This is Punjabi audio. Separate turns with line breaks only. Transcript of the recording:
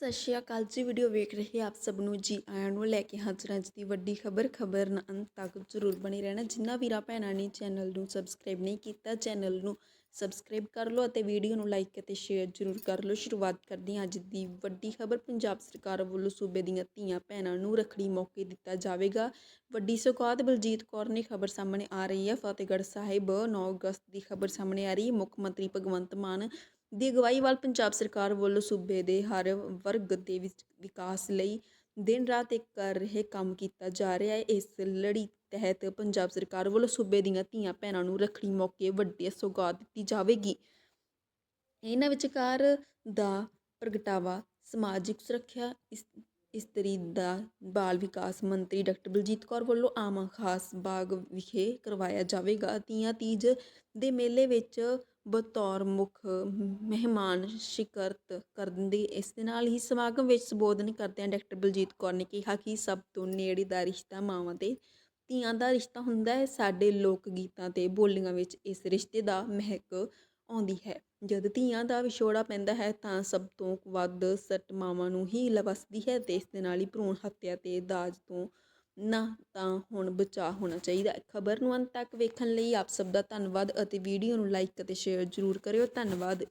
ਸਤਿ ਸ਼੍ਰੀ ਅਕਾਲ ਜੀ ਵੀਡੀਓ ਵੇਖ ਰਹੇ ਆਪ ਸਭ ਨੂੰ। ਜੀ ਆਇਆਂ ਨੂੰ ਲੈ ਕੇ ਹਾਜ਼ਰ ਹਾਂ ਅੱਜ ਦੀ ਵੱਡੀ ਖਬਰ। ਖਬਰ ਨਾਲ ਅੰਤ ਤੱਕ ਜ਼ਰੂਰ ਬਣੀ ਰਹਿਣਾ। ਜਿੰਨਾ ਵੀਰਾਂ ਭੈਣਾਂ ਨੇ ਚੈਨਲ ਨੂੰ ਸਬਸਕ੍ਰਾਈਬ ਨਹੀਂ ਕੀਤਾ, ਚੈਨਲ ਨੂੰ ਸਬਸਕ੍ਰਾਈਬ ਕਰ ਲਓ ਅਤੇ ਵੀਡੀਓ ਨੂੰ ਲਾਈਕ ਅਤੇ ਸ਼ੇਅਰ ਜ਼ਰੂਰ ਕਰ ਲਓ। ਸ਼ੁਰੂਆਤ ਕਰਦੇ ਹਾਂ ਅੱਜ ਦੀ ਵੱਡੀ ਖਬਰ। ਪੰਜਾਬ ਸਰਕਾਰ ਵੱਲੋਂ ਸੂਬੇ ਦੀਆਂ ਧੀਆਂ ਭੈਣਾਂ ਨੂੰ ਰੱਖੜੀ ਮੌਕੇ ਦਿੱਤਾ ਜਾਵੇਗਾ। ਵੱਡੀ ਸੁਖਾਤ ਬਲਜੀਤ ਕੌਰ ਨੇ ਖਬਰ ਸਾਹਮਣੇ ਆ ਰਹੀ ਹੈ। ਫਤਿਹਗੜ੍ਹ ਸਾਹਿਬ 9 ਅਗਸਤ ਦੀ ਖਬਰ ਸਾਹਮਣੇ ਆ ਰਹੀ ਹੈ। ਮੁੱਖ ਮੰਤਰੀ ਭਗਵੰਤ ਮਾਨ ਦੀ ਅਗਵਾਈ ਵੱਲ ਪੰਜਾਬ ਸਰਕਾਰ ਵੱਲੋਂ ਸੂਬੇ ਦੇ ਹਰ ਵਰਗ ਦੇ ਵਿੱਚ ਵਿਕਾਸ ਲਈ ਦਿਨ ਰਾਤ ਇੱਕ ਕਰ ਰਹੇ ਕੰਮ ਕੀਤਾ ਜਾ ਰਿਹਾ ਹੈ। ਇਸ ਲੜੀ ਤਹਿਤ ਪੰਜਾਬ ਸਰਕਾਰ ਵੱਲੋਂ ਸੂਬੇ ਦੀਆਂ ਧੀਆਂ ਭੈਣਾਂ ਨੂੰ ਰੱਖੜੀ ਮੌਕੇ ਵੱਡੀ ਸੌਗਾਤ ਦਿੱਤੀ ਜਾਵੇਗੀ। ਇਹਨਾਂ ਵਿਚਕਾਰ ਦਾ ਪ੍ਰਗਟਾਵਾ ਸਮਾਜਿਕ ਸੁਰੱਖਿਆ, ਇਸ, ਇਸਤਰੀ ਦਾ ਬਾਲ ਵਿਕਾਸ ਮੰਤਰੀ ਡਾਕਟਰ ਬਲਜੀਤ ਕੌਰ ਵੱਲੋਂ ਆਮ ਖਾਸ ਬਾਗ ਵਿਖੇ ਕਰਵਾਇਆ ਜਾਵੇਗਾ। ਤੀਆਂ ਤੀਜ ਦੇ ਮੇਲੇ ਵਿੱਚ ਬਤੌਰ ਮੁੱਖ ਮਹਿਮਾਨ ਸ਼ਿਕਰਤ ਕਰਨ ਇਸ ਦੇ ਨਾਲ ਹੀ ਸਮਾਗਮ ਵਿੱਚ ਸੰਬੋਧਨ ਕਰਦਿਆਂ ਡਾਕਟਰ ਬਲਜੀਤ ਕੌਰ ਨੇ ਕਿਹਾ ਕਿ ਸਭ ਤੋਂ ਨੇੜੇ ਦਾ ਰਿਸ਼ਤਾ ਮਾਵਾਂ ਤੇ ਧੀਆਂ ਦਾ ਰਿਸ਼ਤਾ ਹੁੰਦਾ ਹੈ। ਸਾਡੇ ਲੋਕ ਗੀਤਾਂ ਤੇ ਬੋਲੀਆਂ ਵਿੱਚ ਇਸ ਰਿਸ਼ਤੇ ਦਾ ਮਹਿਕ ਆਉਂਦੀ ਹੈ। ਜਦ ਧੀਆਂ ਦਾ ਵਿਛੋੜਾ ਪੈਂਦਾ ਹੈ ਤਾਂ ਸਭ ਤੋਂ ਵੱਧ ਸੱਟ ਮਾਵਾਂ ਨੂੰ ਹੀ ਲਵਸਦੀ ਹੈ ਤੇ ਇਸ ਦੇ ਨਾਲ ਹੀ ਭਰੂਣ ਹੱਤਿਆ ਤੇ ਦਾਜ ਤੋਂ ਨਾ ਤਾਂ ਹੁਣ ਬਚਾਅ ਹੋਣਾ ਚਾਹੀਦਾ ਹੈ। ਖਬਰ ਨੂੰ ਅੰਤ ਤੱਕ ਵੇਖਣ ਲਈ ਆਪ ਸਭ ਦਾ ਧੰਨਵਾਦ ਅਤੇ ਵੀਡੀਓ ਨੂੰ ਲਾਈਕ ਅਤੇ ਸ਼ੇਅਰ ਜ਼ਰੂਰ ਕਰਿਓ। ਧੰਨਵਾਦ।